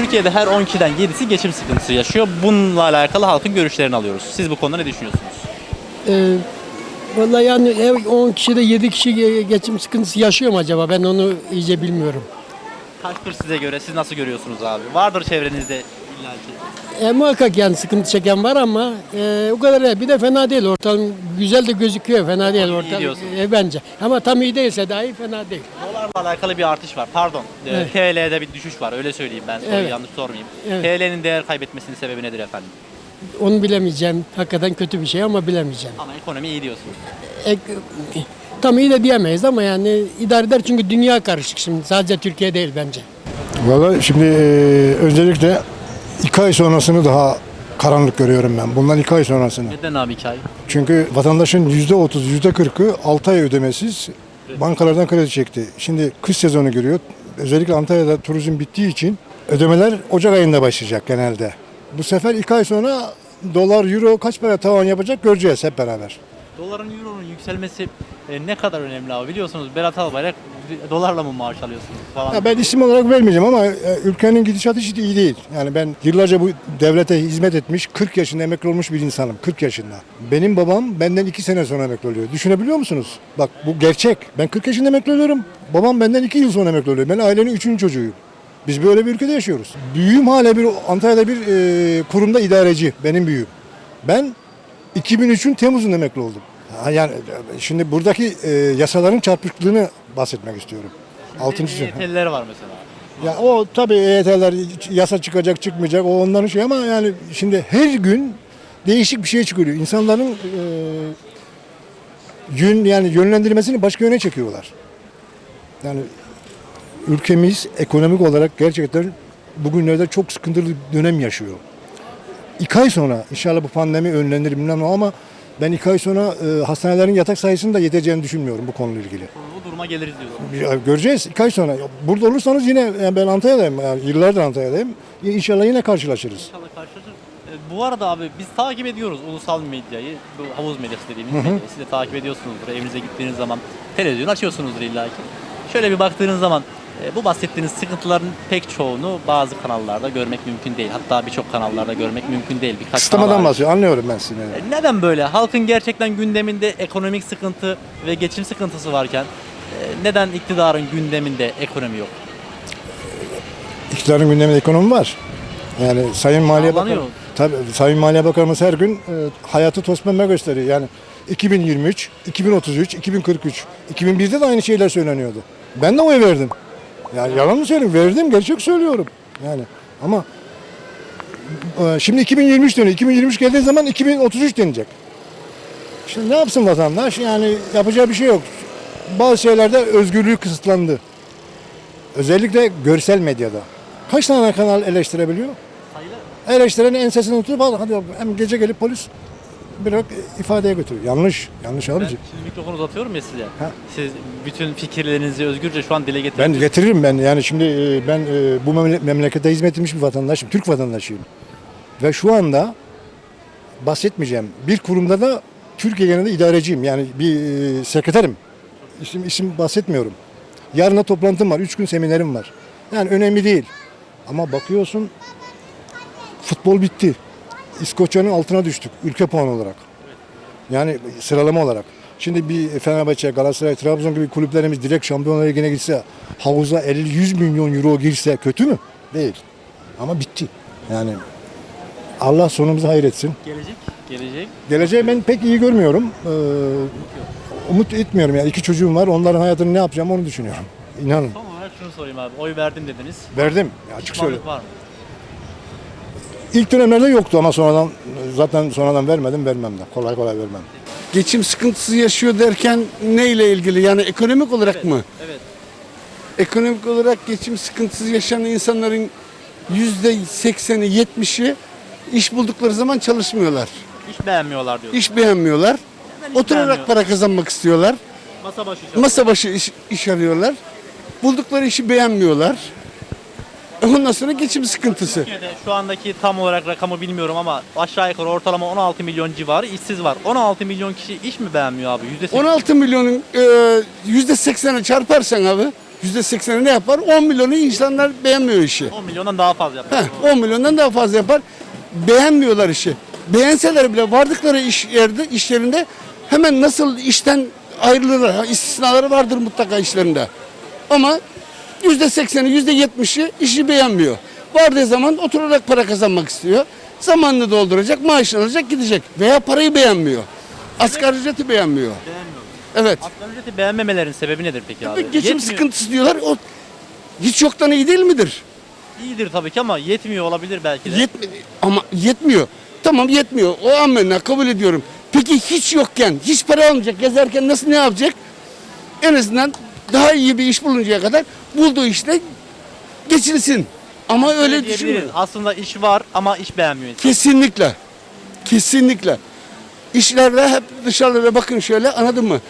Türkiye'de her 10 kişiden 7'si geçim sıkıntısı yaşıyor. Bununla alakalı halkın görüşlerini alıyoruz. Siz bu konuda ne düşünüyorsunuz? Ee, vallahi yani ev 10 kişide 7 kişi ge- geçim sıkıntısı yaşıyor mu acaba? Ben onu iyice bilmiyorum. Kaçtır size göre? Siz nasıl görüyorsunuz abi? Vardır çevrenizde illaki. E, muhakkak yani sıkıntı çeken var ama e, o kadar değil. Bir de fena değil. Ortam güzel de gözüküyor. Fena değil ortam. diyorsun. E, bence. Ama tam iyi değilse dahi fena değil. Dolarla alakalı bir artış var. Pardon. Ee, Evet. TL'de bir düşüş var. Öyle söyleyeyim ben. Soruyu Evet. yanlış sormayayım. Evet. TL'nin değer kaybetmesinin sebebi nedir efendim? Onu bilemeyeceğim. Hakikaten kötü bir şey ama bilemeyeceğim. Ama ekonomi iyi diyorsunuz. E, tam iyi de diyemeyiz ama yani idare eder çünkü dünya karışık şimdi. Sadece Türkiye değil bence. Valla şimdi e, öncelikle iki ay sonrasını daha karanlık görüyorum ben. Bundan iki ay sonrasını. Neden abi hikaye? Çünkü vatandaşın yüzde otuz, yüzde kırkı altı ay ödemesiz bankalardan kredi çekti. Şimdi kış sezonu giriyor. Özellikle Antalya'da turizm bittiği için ödemeler Ocak ayında başlayacak genelde. Bu sefer iki ay sonra dolar, euro kaç para tavan yapacak göreceğiz hep beraber. Doların, euronun yükselmesi e, ne kadar önemli abi? Biliyorsunuz Berat Albayrak dolarla mı maaş alıyorsunuz falan. Ya ben isim olarak vermeyeceğim ama e, ülkenin gidişatı hiç iyi değil. Yani ben yıllarca bu devlete hizmet etmiş, 40 yaşında emekli olmuş bir insanım. 40 yaşında. Benim babam benden 2 sene sonra emekli oluyor. Düşünebiliyor musunuz? Bak bu gerçek. Ben 40 yaşında emekli oluyorum. Babam benden 2 yıl sonra emekli oluyor. Ben ailenin 3. çocuğuyum. Biz böyle bir ülkede yaşıyoruz. Büyüğüm hala bir Antalya'da bir e, kurumda idareci. Benim büyüğüm. Ben 2003'ün Temmuz'unda emekli oldum. Ha, Yani şimdi buradaki e, yasaların çarpıklığını bahsetmek istiyorum. Altıncı sınıf. EYT'liler var mesela. Ya o tabii EYT'ler yasa çıkacak çıkmayacak o onların şey ama yani şimdi her gün değişik bir şey çıkıyor. İnsanların e, yön yani yönlendirmesini başka yöne çekiyorlar. Yani ülkemiz ekonomik olarak gerçekten bugünlerde çok sıkıntılı bir dönem yaşıyor. İki ay sonra inşallah bu pandemi önlenir bilmem ne ama ben iki ay sonra e, hastanelerin yatak sayısının da yeteceğini düşünmüyorum bu konuyla ilgili. Bu duruma geliriz diyorlar. Ya Göreceğiz iki ay sonra. Burada olursanız yine yani ben Antalya'dayım. Yani yıllardır Antalya'dayım. İnşallah yine karşılaşırız. İnşallah karşılaşır. E, Bu arada abi biz takip ediyoruz ulusal medyayı, bu havuz medyası dediğimiz medyayı. Siz de takip ediyorsunuzdur. Evinize gittiğiniz zaman televizyon açıyorsunuzdur illa ki. Şöyle bir baktığınız zaman e, bu bahsettiğiniz sıkıntıların pek çoğunu bazı kanallarda görmek mümkün değil. Hatta birçok kanallarda görmek mümkün değil. Birkaç Kısıtlamadan bahsediyor. Anlıyorum ben sizi. E, Neden böyle? Halkın gerçekten gündeminde ekonomik sıkıntı ve geçim sıkıntısı varken e, neden iktidarın gündeminde ekonomi yok? İktidarın gündeminde ekonomi var. Yani Sayın Maliye Bakanı, tabii Sayın Maliye Bakanımız her gün e, hayatı toz pembe gösteriyor. Yani 2023, 2033, 2043, 2001'de de aynı şeyler söyleniyordu. Ben de oy verdim. Yani yalan mı söyleyeyim? Verdim, gerçek söylüyorum. Yani ama e, şimdi 2023 dönüyor. 2023 geldiği zaman 2033 denecek. İşte ne yapsın vatandaş? Yani yapacağı bir şey yok. Bazı şeylerde özgürlüğü kısıtlandı. Özellikle görsel medyada. Kaç tane kanal eleştirebiliyor? Sayılı. Eleştirenin ensesini tutup hadi hem gece gelip polis bırak ifadeye götürüyor. Yanlış. Yanlış Ben abici. şimdi mikrofonu uzatıyorum ya size. Ha. Siz bütün fikirlerinizi özgürce şu an dile Ben getirebilirsiniz. getiririm ben. Yani şimdi e, ben e, bu memle- memlekete hizmet etmiş bir vatandaşım. Türk vatandaşıyım. Ve şu anda bahsetmeyeceğim. Bir kurumda da Türkiye genelinde idareciyim. Yani bir e, sekreterim. İsim, isim bahsetmiyorum. Yarına toplantım var. Üç gün seminerim var. Yani önemli değil. Ama bakıyorsun futbol bitti. İskoçya'nın altına düştük ülke puanı olarak. Yani sıralama olarak. Şimdi bir Fenerbahçe, Galatasaray, Trabzon gibi kulüplerimiz direkt Şampiyonlar Ligi'ne gitse, havuza 50-100 milyon euro girse kötü mü? Değil. Ama bitti. Yani Allah sonumuzu hayretsin. Gelecek. Gelecek. Geleceği ben pek iyi görmüyorum. Ee, umut etmiyorum yani. iki çocuğum var. Onların hayatını ne yapacağım onu düşünüyorum. İnanın. Son olarak şunu sorayım abi. Oy verdim dediniz. Verdim. Ya açık söyle. Var mı? İlk dönemlerde yoktu ama sonradan zaten sonradan vermedim vermem de. Kolay kolay vermem. geçim sıkıntısı yaşıyor derken neyle ilgili? Yani ekonomik olarak mı? Evet. Ekonomik olarak geçim sıkıntısı yaşayan insanların yüzde sekseni, yetmişi iş buldukları zaman çalışmıyorlar. Hiç beğenmiyorlar diyor. İş beğenmiyorlar. Neden Oturarak beğenmiyor? para kazanmak istiyorlar. Masa başı iş Masa başı iş, iş arıyorlar. Buldukları işi beğenmiyorlar. Ondan sonra geçim sıkıntısı. Türkiye'de şu andaki tam olarak rakamı bilmiyorum ama aşağı yukarı ortalama 16 milyon civarı işsiz var. 16 milyon kişi iş mi beğenmiyor abi? %8. 16 milyonun e, yüzde sekseni çarparsan abi Yüzde sekseni ne yapar? 10 milyonu insanlar beğenmiyor işi. 10 milyondan daha fazla yapıyor. Heh, 10 milyondan daha fazla yapar. Beğenmiyorlar işi. Beğenseler bile vardıkları iş yerde, iş yerinde hemen nasıl işten ayrılırlar. İstisnaları vardır mutlaka işlerinde. Ama yüzde sekseni, yüzde yetmişi işi beğenmiyor. Vardığı zaman oturarak para kazanmak istiyor. Zamanını dolduracak, maaşını alacak, gidecek. Veya parayı beğenmiyor. Asgari ücreti beğenmiyor. Evet. Asgari ücreti beğenmemelerin sebebi nedir peki abi? Geçim Yetmiyor. sıkıntısı diyorlar. O hiç yoktan iyi değil midir? İyidir tabii ki ama yetmiyor olabilir belki de. Yetme, ama yetmiyor. Tamam yetmiyor. O amenna kabul ediyorum. Peki hiç yokken, hiç para almayacak, gezerken nasıl ne yapacak? En azından daha iyi bir iş buluncaya kadar bulduğu işte geçilsin. Ama öyle diyebiliriz. düşünmüyor. Aslında iş var ama iş beğenmiyor insan. Kesinlikle. Kesinlikle. İşlerde hep dışarılara bakın şöyle anladın mı?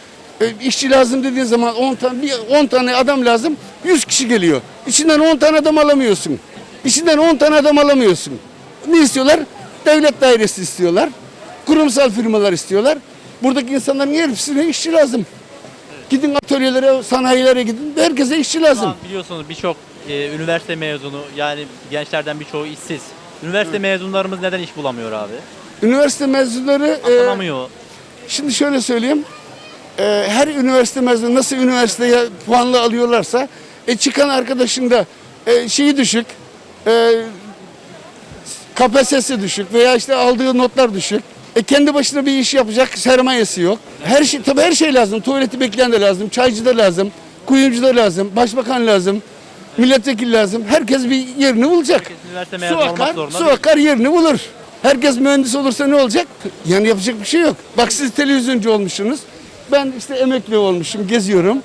E, işçi lazım dediğin zaman 10 tane bir 10 tane adam lazım. 100 kişi geliyor. İçinden 10 tane adam alamıyorsun. İçinden 10 tane adam alamıyorsun. Ne istiyorlar? Devlet dairesi istiyorlar. Kurumsal firmalar istiyorlar. Buradaki insanların hepsine işçi lazım. Gidin atölyelere, sanayilere gidin. Herkese işçi Şu lazım. an biliyorsunuz birçok e, üniversite mezunu yani gençlerden birçoğu işsiz. Üniversite mezunlarımız neden iş bulamıyor abi? Üniversite mezunları e, Atanamıyor. Şimdi şöyle söyleyeyim. Ee, her üniversite mezunu nasıl üniversiteye puanlı alıyorlarsa e, çıkan arkadaşın da e, şeyi düşük, e, KPSS'i düşük veya işte aldığı notlar düşük. E, kendi başına bir iş yapacak sermayesi yok. Her şey tabii her şey lazım. Tuvaleti bekleyen de lazım, çaycı da lazım, kuyumcu da lazım, başbakan lazım, milletvekili lazım. Herkes bir yerini bulacak. Üniversite Su mezunu olmak akar, zorunda su değil. akar yerini bulur. Herkes mühendis olursa ne olacak? Yani yapacak bir şey yok. Bak siz televizyoncu olmuşsunuz. Ben işte emekli olmuşum, geziyorum.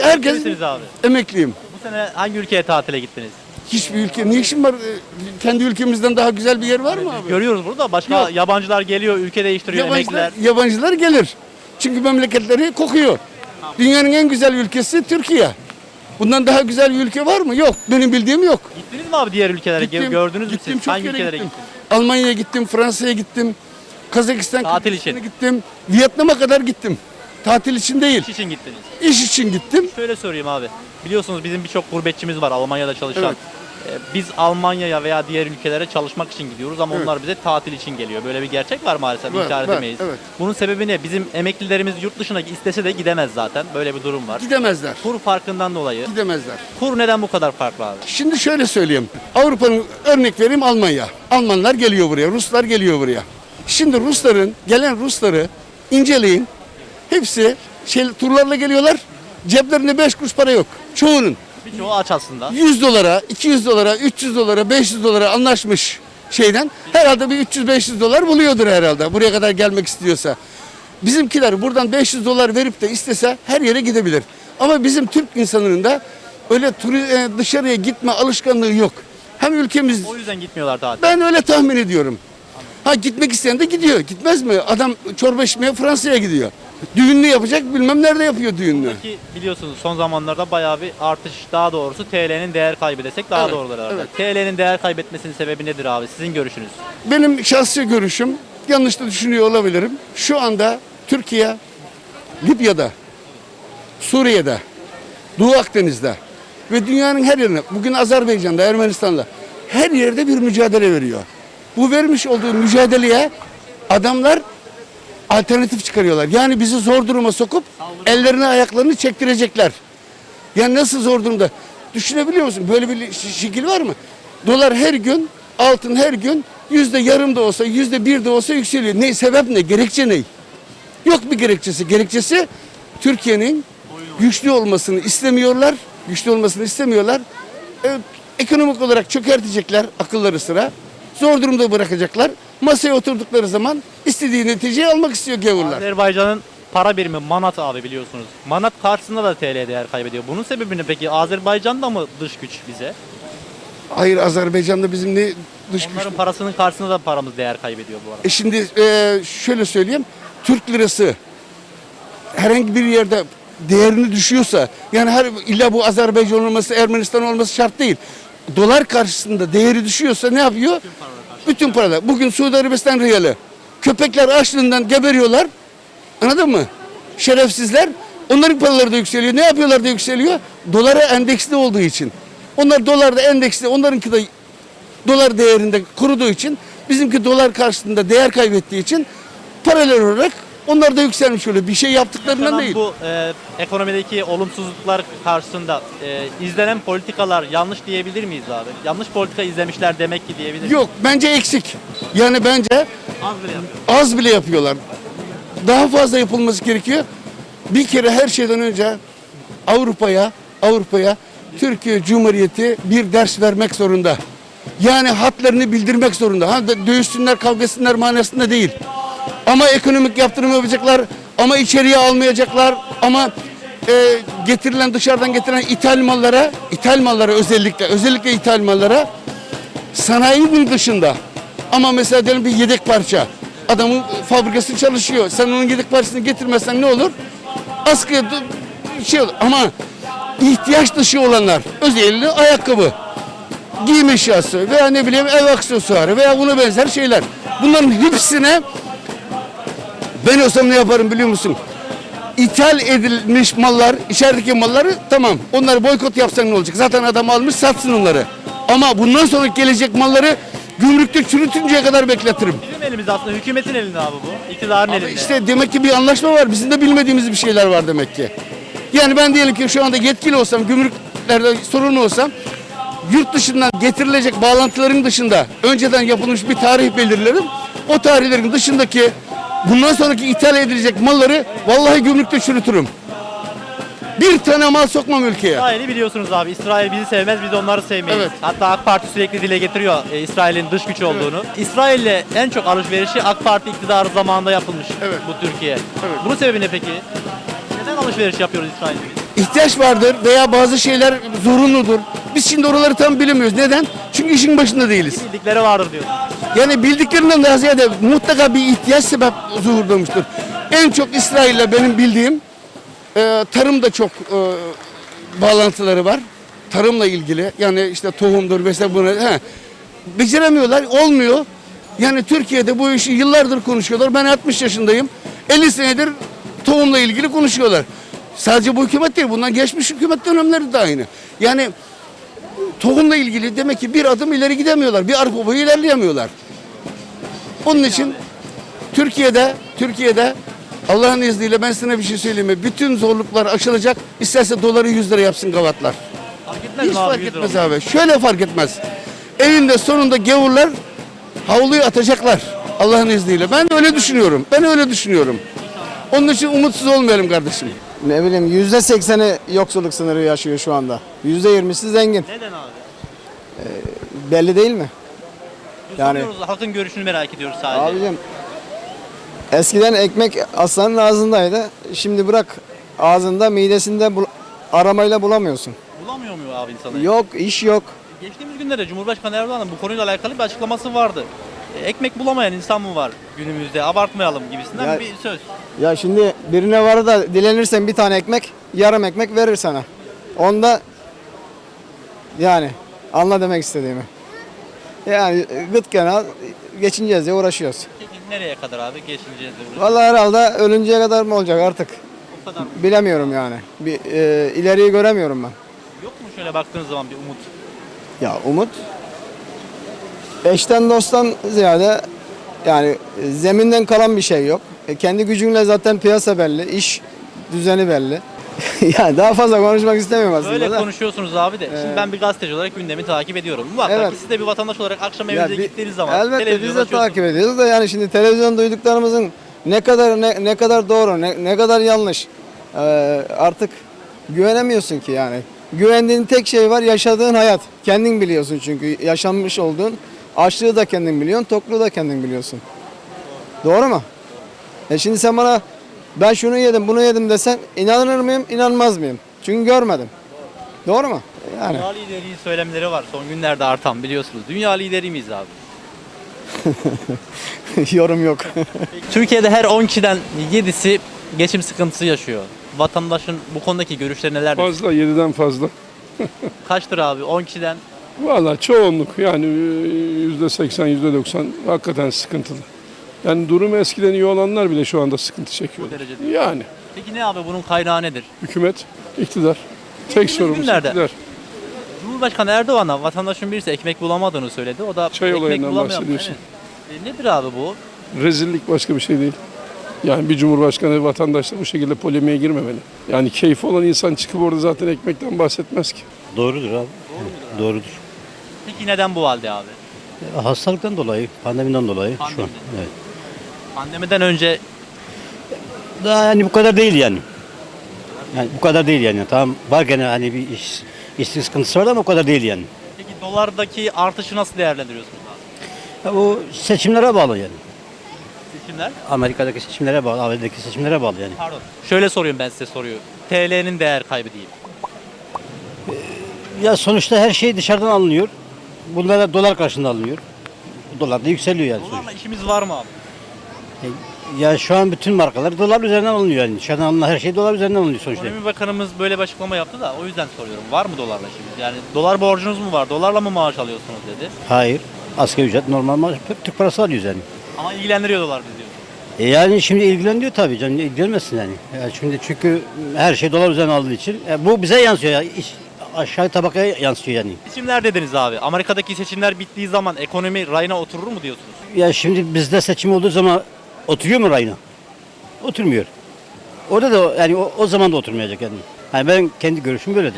Herkes Misiniz abi? emekliyim. Bu sene hangi ülkeye tatile gittiniz? Hiçbir ülke, ne işim var? Ee, Kendi ülkemizden daha güzel bir yer var mı abi? Görüyoruz burada başka Yok. yabancılar geliyor, ülke değiştiriyor, Yabancılar, emekliler. yabancılar gelir. Çünkü memleketleri kokuyor. Dünyanın en güzel ülkesi Türkiye. Bundan daha güzel bir ülke var mı? Yok. Benim bildiğim yok. Gittiniz mi abi diğer ülkelere? Gittim, Gördünüz mü gittim, siz? çok Hangi yere ülkelere gittim. gittiniz? Almanya'ya gittim, Fransa'ya gittim. Kazakistan, Tatil için. gittim. Vietnam'a kadar gittim. Tatil için değil. İş için gittiniz. İş için gittim. Şöyle sorayım abi. Biliyorsunuz bizim birçok gurbetçimiz var Almanya'da çalışan. Evet. Ee, Biz Almanya'ya veya diğer ülkelere çalışmak için gidiyoruz ama Evet. onlar bize tatil için geliyor. Böyle bir gerçek var maalesef. Var, İnkar var, edemeyiz. evet. Bunun sebebi ne? Bizim emeklilerimiz yurt dışına istese de gidemez zaten. Böyle bir durum var. Gidemezler. Kur farkından dolayı. Gidemezler. Kur neden bu kadar farklı abi? Şimdi şöyle söyleyeyim. Avrupa'nın örnek vereyim Almanya. Almanlar geliyor buraya, Ruslar geliyor buraya. Şimdi Rusların, gelen Rusları inceleyin. Hepsi şey, turlarla geliyorlar. Ceplerinde 5 kuruş para yok. Çoğunun. Birçoğu aç aslında. 100 dolara, 200 dolara, 300 dolara, 500 dolara anlaşmış şeyden herhalde bir 300-500 dolar buluyordur herhalde buraya kadar gelmek istiyorsa. Bizimkiler buradan 500 dolar verip de istese her yere gidebilir. Ama bizim Türk insanının da öyle e, dışarıya gitme alışkanlığı yok. Hem ülkemiz O yüzden gitmiyorlar tatil. ben öyle tahmin ediyorum. Ha gitmek isteyen de gidiyor. Gitmez mi? Adam çorba içmeye Fransa'ya gidiyor. Düğününü yapacak bilmem nerede yapıyor düğününü. Ki biliyorsunuz son zamanlarda bayağı bir artış daha doğrusu TL'nin değer kaybı desek daha Evet, doğrudur herhalde. evet. TL'nin değer kaybetmesinin sebebi nedir abi? Sizin görüşünüz. Benim şahsi görüşüm, yanlış da düşünüyor olabilirim. Şu anda Türkiye, Libya'da, Suriye'de, Doğu Akdeniz'de ve dünyanın her yerine, bugün Azerbaycan'da, Ermenistan'da her yerde bir mücadele veriyor. Bu vermiş olduğu mücadeleye adamlar alternatif çıkarıyorlar. Yani bizi zor duruma sokup ellerini ayaklarını çektirecekler. Yani nasıl zor durumda? Düşünebiliyor musun? Böyle bir şekil var mı? Dolar her gün, altın her gün yüzde yarım da olsa, yüzde bir de olsa yükseliyor. Ne sebep ne? Gerekçe ne? Yok bir gerekçesi. Gerekçesi Türkiye'nin güçlü olmasını istemiyorlar. Güçlü olmasını istemiyorlar. E, ekonomik olarak çökertecekler akılları sıra. Zor durumda bırakacaklar. Masaya oturdukları zaman istediği neticeyi almak istiyor gavurlar. Azerbaycan'ın para birimi manat abi biliyorsunuz. Manat karşısında da TL değer kaybediyor. Bunun sebebi ne peki? Azerbaycan'da mı dış güç bize? Hayır Azerbaycan'da bizim ne dış Onların parasının karşısında da paramız değer kaybediyor bu arada. E şimdi e, şöyle söyleyeyim. Türk lirası herhangi bir yerde değerini düşüyorsa yani her illa bu Azerbaycan olması, Ermenistan olması şart değil. Dolar karşısında değeri düşüyorsa ne yapıyor? Bütün paralar. Bugün Suudi Arabistan riyali. Köpekler açlığından geberiyorlar. Anladın mı? Şerefsizler. Onların paraları da yükseliyor. Ne yapıyorlar da yükseliyor? Dolara endeksli olduğu için. Onlar dolarda endeksli, onlarınki de dolar değerinde kuruduğu için bizimki dolar karşısında değer kaybettiği için paralel olarak onlar da yükselmiş oluyor. Bir şey yaptıklarından değil. bu e, ekonomideki olumsuzluklar karşısında e, izlenen politikalar yanlış diyebilir miyiz abi? Yanlış politika izlemişler demek ki diyebilir miyiz? Yok bence eksik. Yani bence Az bile yapıyor. az bile yapıyorlar. Daha fazla yapılması gerekiyor. Bir kere her şeyden önce Avrupa'ya Avrupa'ya Türkiye Cumhuriyeti bir ders vermek zorunda. Yani hatlarını bildirmek zorunda. Ha dö- dövüşsünler, kavga etsinler manasında değil. Ama ekonomik yaptırım yapacaklar, ama içeriye almayacaklar, ama e, getirilen dışarıdan getirilen ithal mallara, ithal mallara özellikle, özellikle ithal mallara Sanayi bunun dışında. Ama mesela diyelim bir yedek parça. Adamın fabrikası çalışıyor. Sen onun yedek parçasını getirmezsen ne olur? Askıya şey olur. Ama ihtiyaç dışı olanlar özellikle ayakkabı, giyim eşyası veya ne bileyim ev aksesuarı veya buna benzer şeyler. Bunların hepsine ben olsam ne yaparım biliyor musun? İthal edilmiş mallar, içerideki malları tamam. Onları boykot yapsan ne olacak? Zaten adam almış satsın onları. Ama bundan sonra gelecek malları gümrükte çürütünceye kadar bekletirim. Bizim elimizde aslında hükümetin elinde abi bu. İktidarın Ama elinde. işte demek ki bir anlaşma var. Bizim de bilmediğimiz bir şeyler var demek ki. Yani ben diyelim ki şu anda yetkili olsam, gümrüklerde sorumlu olsam yurt dışından getirilecek bağlantıların dışında önceden yapılmış bir tarih belirlerim. O tarihlerin dışındaki bundan sonraki ithal edilecek malları vallahi gümrükte çürütürüm. Bir tane mal sokmam ülkeye. İsrail'i biliyorsunuz abi. İsrail bizi sevmez, biz de onları sevmeyiz. Evet. Hatta AK Parti sürekli dile getiriyor e, İsrail'in dış güç olduğunu. İsrail'le en çok alışverişi AK Parti iktidarı zamanında yapılmış Evet. bu Türkiye. Bunun sebebi ne peki? Neden alışveriş yapıyoruz İsrail'le ihtiyaç vardır veya bazı şeyler zorunludur. Biz şimdi oraları tam bilemiyoruz. Neden? Çünkü işin başında değiliz. Bildikleri vardır diyor. Yani bildiklerinden daha ziyade mutlaka bir ihtiyaç sebep zuhurlamıştır. En çok İsrail'le benim bildiğim e, tarımda çok e, bağlantıları var. Tarımla ilgili yani işte tohumdur vesaire buna. He. Beceremiyorlar, olmuyor. Yani Türkiye'de bu işi yıllardır konuşuyorlar. Ben 60 yaşındayım. 50 senedir tohumla ilgili konuşuyorlar. Sadece bu hükümet değil, bundan geçmiş hükümet dönemleri de aynı. Yani tohumla ilgili demek ki bir adım ileri gidemiyorlar. Bir arpa boyu ilerleyemiyorlar. Onun için Türkiye'de Türkiye'de Allah'ın izniyle ben sana bir şey söyleyeyim mi? Bütün zorluklar aşılacak. İsterse doları 100 lira yapsın gavatlar. Fark etmez Hiç abi? fark 100 lira etmez abi. Şöyle fark etmez. Elinde sonunda gavurlar havluyu atacaklar. Allah'ın izniyle. Ben öyle düşünüyorum. Ben öyle düşünüyorum. Onun için umutsuz olmayalım kardeşim. Ne bileyim yüzde sekseni yoksulluk sınırı yaşıyor şu anda. Yüzde yirmisi zengin. Neden abi? Belli değil mi? Biz Yani- soruyoruz, halkın görüşünü merak ediyoruz sadece. Abicim eskiden ekmek aslanın ağzındaydı. Şimdi bırak ağzında midesinde bul- aramayla bulamıyorsun. Bulamıyor mu abi insanı? Yok iş yok. Geçtiğimiz günlerde Cumhurbaşkanı Erdoğan'ın bu konuyla alakalı bir açıklaması vardı. Ekmek bulamayan insan mı var günümüzde? Abartmayalım gibisinden Ya- bir söz. Ya şimdi birine var da dilenirsen bir tane ekmek yarım ekmek verir sana. Onda yani anla demek istediğimi. Yani gıt kenal geçineceğiz diye uğraşıyoruz. Peki nereye kadar abi? Geçineceğiz de uğraşıyoruz. Vallahi herhalde ölünceye kadar mı olacak artık? O kadar. Bilemiyorum yani. Bir e, ileriyi göremiyorum ben. Yok mu şöyle baktığınız zaman bir umut? Ya umut eşten dosttan ziyade yani e, zeminden kalan bir şey yok. E, kendi gücünle zaten piyasa belli, iş düzeni belli. yani daha fazla konuşmak istemiyorum aslında Böyle da. konuşuyorsunuz abi de. Şimdi ben bir gazeteci olarak gündemi takip ediyorum. Muhakkak Evet. siz de bir vatandaş olarak akşam evinize gittiğiniz zaman elbette biz de takip ediyoruz da yani şimdi televizyon duyduklarımızın ne kadar ne, ne kadar doğru ne, ne kadar yanlış Ee, artık güvenemiyorsun ki yani. Güvendiğin tek şey var yaşadığın hayat. Kendin biliyorsun çünkü yaşanmış olduğun açlığı da kendin biliyorsun, tokluğu da kendin biliyorsun. Doğru mu? E şimdi sen bana ben şunu yedim, bunu yedim desen inanır mıyım, inanmaz mıyım? Çünkü görmedim. Doğru mu? Yani. Dünya lideri söylemleri var son günlerde artan biliyorsunuz. Dünya lideri miyiz abi? Yorum yok. Türkiye'de her 10 kişiden 7'si geçim sıkıntısı yaşıyor. Vatandaşın bu konudaki görüşleri nelerdir? Fazla, 7'den fazla. Kaçtır abi? 10 kişiden Valla çoğunluk yani yüzde seksen, yüzde doksan hakikaten sıkıntılı. Yani durumu eskiden iyi olanlar bile şu anda sıkıntı çekiyor. Derecede. Yani Peki ne abi bunun kaynağı nedir? Hükümet, iktidar. Tek sorumuz günlerde. iktidar. Cumhurbaşkanı Erdoğan da vatandaşın birisi ekmek bulamadığını söyledi. O da Çay ekmek olayından bulamayan- bahsediyorsun. Evet. E, nedir abi bu? Rezillik başka bir şey değil. Yani bir cumhurbaşkanı vatandaşla bu şekilde polemiğe girmemeli. Yani keyfi olan insan çıkıp orada zaten ekmekten bahsetmez ki. Doğrudur abi. Doğrudur. Peki neden bu halde abi? Hastalıktan dolayı, pandemiden dolayı şu an. Pandemiden. Evet. Pandemiden önce Daha yani bu kadar değil yani. Yani bu kadar değil yani. Tamam var gene hani bir iş, işsizlik sıkıntısı var ama o kadar değil yani. peki dolardaki artışı nasıl değerlendiriyorsunuz abi? Ya bu seçimlere bağlı yani. Seçimler? Amerika'daki seçimlere bağlı, ABD'deki seçimlere bağlı yani. Pardon. Şöyle soruyorum ben size soruyu. TL'nin değer kaybı değil. Ya sonuçta her şey dışarıdan alınıyor. Bunlar da dolar karşılığında alınıyor. Dolar da yükseliyor yani. Dolarla işimiz var mı abi? Ya şu an bütün markalar dolar üzerinden alınıyor yani. Dışarıdan alınan her şey dolar üzerinden alınıyor sonuçta. Ekonomi Bakanımız böyle bir açıklama yaptı da o yüzden soruyorum. Var mı dolarla işimiz? Yani dolar borcunuz mu var? Dolarla mı maaş alıyorsunuz dedi. Hayır. Asgari ücret normal maaş, Türk parası alıyoruz yani. Ama ilgilendiriyor dolar bizi diyorsun. E yani şimdi ilgileniyor tabii canım. İlgilenmesin yani. yani. Şimdi çünkü her şey dolar üzerine aldığı için. e, bu bize yansıyor ya. İş, aşağı tabakaya yansıyor yani. Seçimler dediniz abi. Amerika'daki seçimler bittiği zaman ekonomi rayına oturur mu diyorsunuz? Ya şimdi bizde seçim olduğu zaman oturuyor mu rayına? Oturmuyor. Orada da yani o, o zaman da oturmayacak yani. Yani ben kendi görüşüm böyledir.